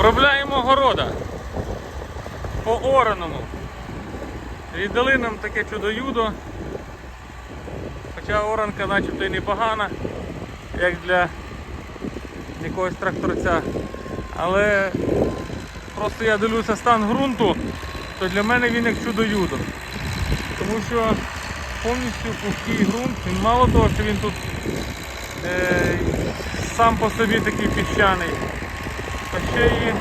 Обробляємо города по ораному. Віддали нам таке чудо-юдо. Хоча оранка начебто і непогана, як для якогось тракторця. Але просто я дивлюся стан ґрунту, то для мене він як чудо-юдо. Тому що повністю пухкий ґрунт, він мало того, що він тут е, сам по собі такий піщаний а ще і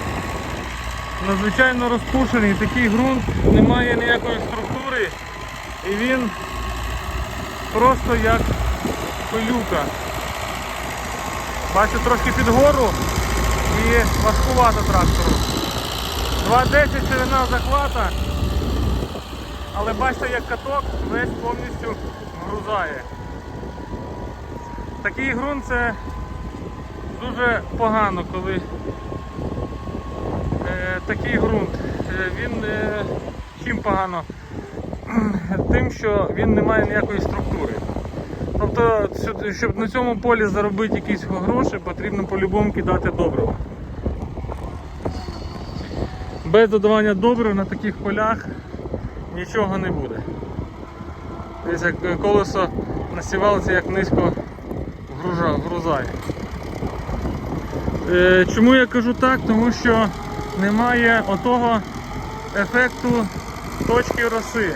надзвичайно розпушений. Такий ґрунт, немає ніякої структури і він просто як пилюка. Бачу трошки під гору і важкувато трактору. 2.10 ширина захвата, але бачите, як каток весь повністю грузає. Такий ґрунт це дуже погано, коли такий ґрунт. Е, він е, чим погано? Тим, що він не має ніякої структури. Тобто, щоб на цьому полі заробити якісь гроші, потрібно по-любому кидати добриво. Без додавання добрив на таких полях нічого не буде. Десь як колесо насівалося, як низько грузає. Е, чому я кажу так? Тому що немає отого ефекту точки роси.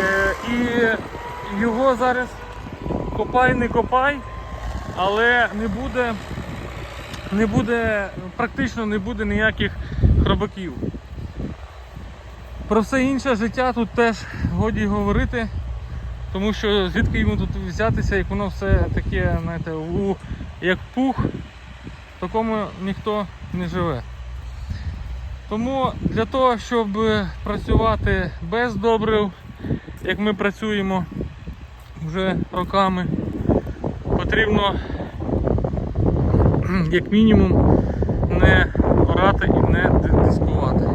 Е, і його зараз копай, не копай, але не буде, не буде, практично не буде ніяких хробаків. Про все інше життя тут теж годі говорити, тому що звідки йому тут взятися, як воно все таке, знаєте, у, як пух, в такому ніхто не живе. Тому для того, щоб працювати без добрив, як ми працюємо вже роками, потрібно як мінімум не орати і не дискувати.